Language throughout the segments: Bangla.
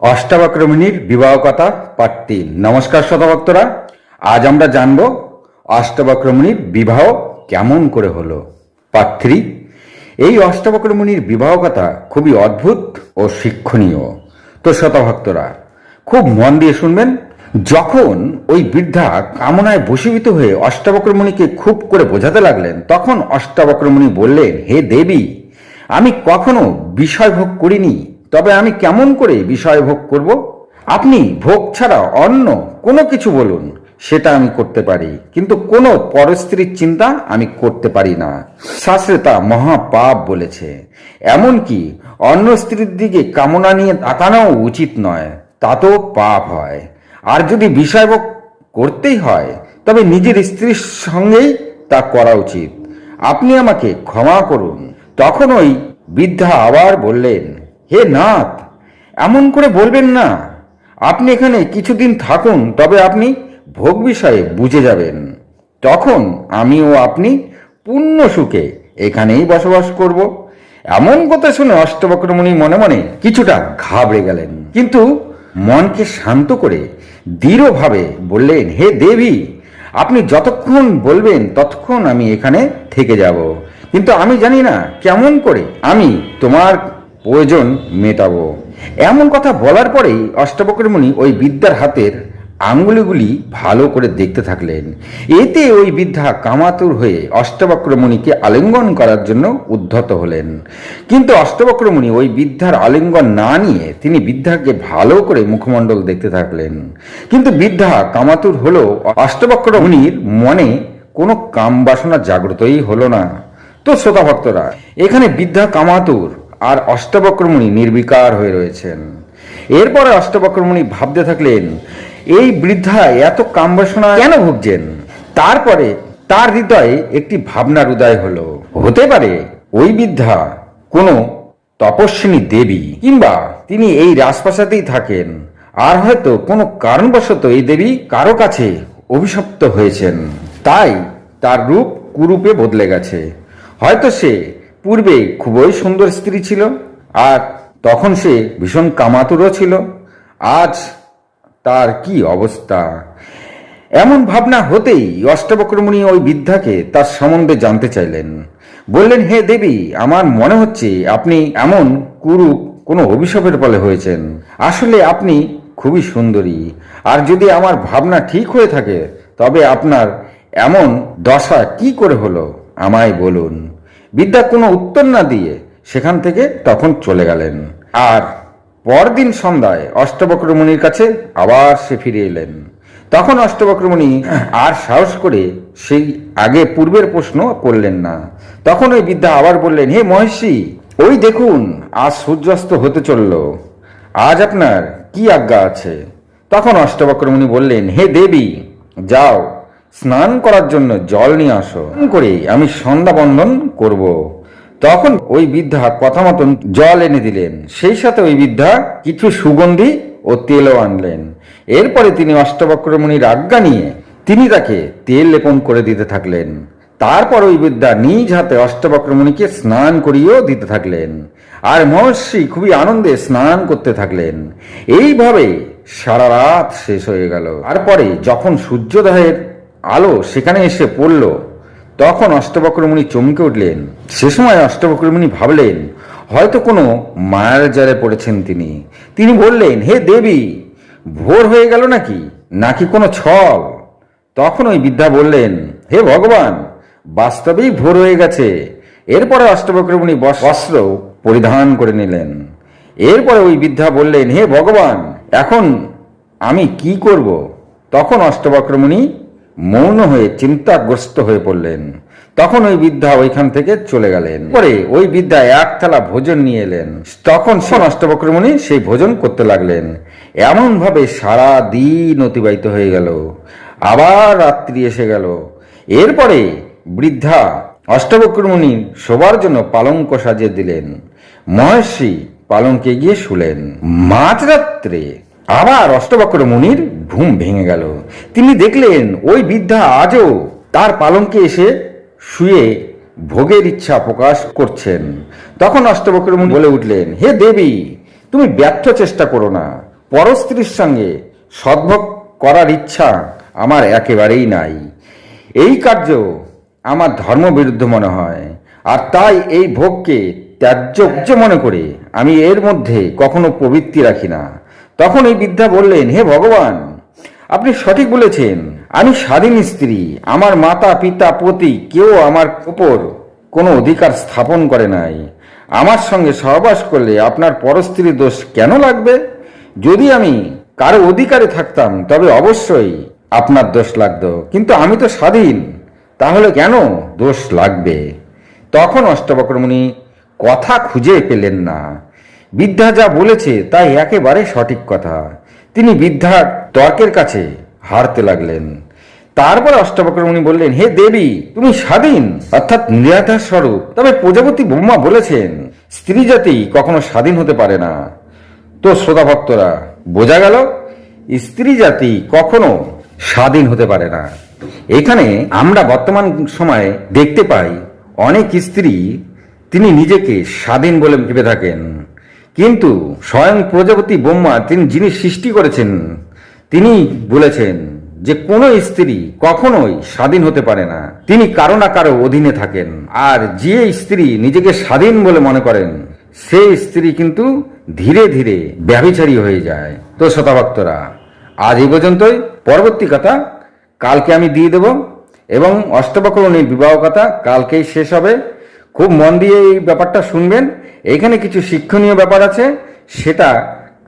অষ্টাবক্রমণীর বিবাহ কথা পার্ট তিন নমস্কার শতভক্তরা আজ আমরা জানব অষ্টাবক্রমণীর বিবাহ কেমন করে হলো। Part three. এই অষ্টাবক্রমণীর বিবাহ কথা খুবই অদ্ভুত ও শিক্ষণীয়। তো শতভক্তরা খুব মন দিয়ে শুনবেন, যখন ওই বৃদ্ধা কামনায় বশীভূত হয়ে অষ্টাবক্রমণীকে খুব করে বোঝাতে লাগলেন, তখন অষ্টাবক্রমণী বললেন, হে দেবী, আমি কখনো বিষয় ভোগ করিনি তবে আমি কেমন করে বিষয় ভোগ করব? আপনি ভোগ ছাড়া অন্য কোনো কিছু বলুন, সেটা আমি করতে পারি, কিন্তু কোনো পরস্ত্রীর চিন্তা আমি করতে পারি না। শাস্ত্রে তা মহাপাপ বলেছে, এমনকি অন্য স্ত্রীর দিকে কামনা নিয়ে তাকানোও উচিত নয়, তাতেও পাপ হয়। আর যদি বিষয় ভোগ করতেই হয়, তবে নিজের স্ত্রীর সঙ্গেই তা করা উচিত। আপনি আমাকে ক্ষমা করুন। তখন ওই বৃদ্ধা আবার বললেন হে নাথ, এমন করে বলবেন না। আপনি এখানে কিছুদিন থাকুন, তবে আপনি ভোগ বিষয়ে বুঝে যাবেন। তখন আমি ও আপনি পূর্ণ সুখে এখানেই বসবাস করব। এমন কথা শুনে অষ্টবক্রমণি মনে মনে কিছুটা ঘাবড়ে গেলেন। কিন্তু মনকে শান্ত করে দৃঢ়ভাবে বললেন, হে দেবী, আপনি যতক্ষণ বলবেন ততক্ষণ আমি এখানে থেকে যাব। কিন্তু আমি জানি না কেমন করে আমি তোমার প্রয়োজন মেটাবো। এমন কথা বলার পরেই অষ্টবক্রমণি ওই বিদ্যার হাতের আঙ্গুলিগুলি ভালো করে দেখতে থাকলেন। এতে ওই বৃদ্ধা কামাতুর হয়ে অষ্টবক্রমণিকে আলিঙ্গন করার জন্য উদ্ধত হলেন। কিন্তু অষ্টবক্রমণি ওই বৃদ্ধার আলিঙ্গন না নিয়ে তিনি বৃদ্ধাকে ভালো করে মুখমণ্ডল দেখতে থাকলেন। কিন্তু বৃদ্ধা কামাতুর হলো অষ্টবক্রমণির মনে কোনো কাম বাসনা জাগ্রতই হলো না। তো শ্রোতা ভক্তরা এখানে বৃদ্ধা কামাতুর আর অষ্টবক্রমণি নির্বিকার হয়ে রয়েছেন। এরপরে অষ্টবক্রমণি ভাবতে থাকলেন, এই বৃদ্ধা এত কামবাসনা কেন ভুগছেন? তারপরে তার হৃদয়ে একটি ভাবনার উদয় হলো। হতে পারে ওই বৃদ্ধা কোনো তপস্বিনী দেবী, কিংবা তিনি এই রাজপ্রাসাদেই থাকেন, আর হয়তো কোনো কারণবশত এই দেবী কারও কাছে অভিশপ্ত হয়েছেন। তাই তার রূপ কুরূপে বদলে গেছে। হয়তো সে পূর্বে খুবই সুন্দর স্ত্রী ছিল, আর তখন সে ভীষণ কামাতুরও ছিল। আজ তার কি অবস্থা? এমন ভাবনা হতেই অষ্টবক্রমণী ওই বৃদ্ধাকে তার সম্বন্ধে জানতে চাইলেন। বললেন, হে দেবী, আমার মনে হচ্ছে আপনি এমন কুরূপ কোনো অভিশাপের ফলে হয়েছেন। আসলে আপনি খুবই সুন্দরী, আর যদি আমার ভাবনা ঠিক হয়ে থাকে, তবে আপনার এমন দশা কি করে হলো? আমায় বলুন। বিদ্যা কোনো উত্তর না দিয়ে সেখান থেকে তখন চলে গেলেন। আর পরদিন সন্ধ্যায় অষ্টবক্রমণির কাছে আবার সে ফিরে এলেন। তখন অষ্টবক্রমণি আর সাহস করে সেই আগে পূর্বের প্রশ্ন করলেন না। তখন ওই বিদ্যা আবার বললেন, হে মহেশী ওই দেখুন, আজ সূর্যাস্ত হতে চলল। আজ আপনার কি আজ্ঞা আছে? তখন অষ্টবক্রমণি বললেন, হে দেবী, যাও। স্নান করার জন্য জল নিয়ে আসো। করে আমি সন্ধ্যা বন্ধন করব। তখন ওই বৃদ্ধা কথা মতন জল এনে দিলেন। সেই সাথে ওই বৃদ্ধা কিছু সুগন্ধি ও তেলও আনলেন। এরপরে তিনি অষ্টবক্রমণির আজ্ঞা নিয়ে তিনি তাকে তেল লেপন করে দিতে থাকলেন। তারপর ওই বিদ্যা নিজ হাতে অষ্টবক্রমণিকে স্নান করিয়েও দিতে থাকলেন। আর মহর্ষি খুবই আনন্দে স্নান করতে থাকলেন। এইভাবে সারা রাত শেষ হয়ে গেল। তারপরে যখন সূর্যোদয়ের আলো সেখানে এসে পড়ল। তখন অষ্টবক্রমণি চমকে উঠলেন। সে সময় অষ্টবক্রমণি ভাবলেন, হয়তো কোনো মায়ার জালে পড়েছেন তিনি। তিনি বললেন, হে দেবী, ভোর হয়ে গেল নাকি? নাকি কোনো ছল? তখন ওই বিদ্যা বললেন, হে ভগবান, বাস্তবেই ভোর হয়ে গেছে। এরপরে অষ্টবক্রমণি বস- বস্ত্র পরিধান করে নিলেন। এরপরে ওই বিদ্যা বললেন, হে ভগবান, এখন আমি কি করব? তখন অষ্টবক্রমণি মৌন হয়ে চিন্তাগ্রস্ত হয়ে পড়লেন। তখন ওই বৃদ্ধা ওইখান থেকে চলে গেলেন। পরে ওই বিদ্যা এক থালা ভোজন নিয়ে এলেন। তখন সে অষ্টবক্রমণি সেই ভোজন করতে লাগলেন। এমন ভাবে সারা দিন অতিবাহিত হয়ে গেল। আবার রাত্রি এসে গেল। এরপরে বৃদ্ধা অষ্টবক্রমণি শোবার জন্য পালঙ্ক সাজিয়ে দিলেন। মহর্ষি পালঙ্কে গিয়ে শুলেন। মাঝরাত্রে আবার অষ্টবক্র মুনির ঘুম ভেঙে গেল। তিনি দেখলেন ওই বৃদ্ধা আজও তার পালঙ্কে এসে শুয়ে ভোগের ইচ্ছা প্রকাশ করছেন। তখন অষ্টবক্র মুনি বলে উঠলেন, হে দেবী, তুমি ব্যর্থ চেষ্টা করো না। পরস্ত্রীর সঙ্গে সদ্ভোগ করার ইচ্ছা আমার একেবারেই নাই। এই কার্য আমার ধর্মবিরুদ্ধ মনে হয়। আর তাই এই ভোগকে ত্যায্য মনে করে আমি এর মধ্যে কখনো প্রবৃত্তি রাখি না। তখন এই বৃদ্ধা বললেন, হে ভগবান, আপনি সঠিক বলেছেন। আমি স্বাধীন স্ত্রী। আমার মাতা, পিতা, পতি কেউ আমার উপর কোনো অধিকার স্থাপন করে নাই। আমার সঙ্গে সহবাস করলে আপনার পরস্ত্রীর দোষ কেন লাগবে? যদি আমি কারও অধিকারে থাকতাম, তবে অবশ্যই আপনার দোষ লাগতো। কিন্তু আমি তো স্বাধীন, তাহলে কেন দোষ লাগবে? তখন অষ্টবক্রমণি কথা খুঁজে পেলেন না। বিদ্যা যা বলেছে তাই একেবারে সঠিক কথা। তিনি বিদ্যার তর্কের কাছে হারতে লাগলেন। তারপর অষ্টবক্রমণি বললেন, হে দেবী, তুমি স্বাধীন, অর্থাৎ নিরাধার স্বরূপ তবে প্রজাপতি ব্রহ্মা বলেছেন, স্ত্রী জাতি কখনো স্বাধীন হতে পারে না। তো শ্রোতা ভক্তরা, বোঝা গেল, স্ত্রী জাতি কখনো স্বাধীন হতে পারে না। এখানে আমরা বর্তমান সময়ে দেখতে পাই, অনেক স্ত্রী তিনি নিজেকে স্বাধীন বলে ভেবে থাকেন। কিন্তু স্বয়ং প্রজাপতি ব্রহ্মা তিনি যিনি সৃষ্টি করেছেন, তিনি বলেছেন যে কোনো স্ত্রী কখনোই স্বাধীন হতে পারে না। তিনি কারও না কারও অধীনে থাকেন, আর যে স্ত্রী নিজেকে স্বাধীন বলে মনে করেন, সেই স্ত্রী কিন্তু ধীরে ধীরে ব্যভিচারী হয়ে যায়। তো শ্রোতাভক্তরা, আজ এই পর্যন্তই। পরবর্তী কথা কালকে আমি দিয়ে দেব, এবং অষ্টবকরণীর বিবাহ কথা কালকেই শেষ হবে। খুব মন দিয়ে এই ব্যাপারটা শুনবেন। এখানে কিছু শিক্ষণীয় ব্যাপার আছে, সেটা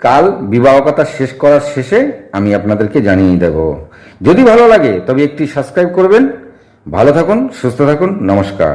কাল বিবাহ কথা শেষ করার শেষে আমি আপনাদেরকে জানিয়ে দেব। যদি ভালো লাগে তবে একটি সাবস্ক্রাইব করবেন। ভালো থাকুন, সুস্থ থাকুন, নমস্কার।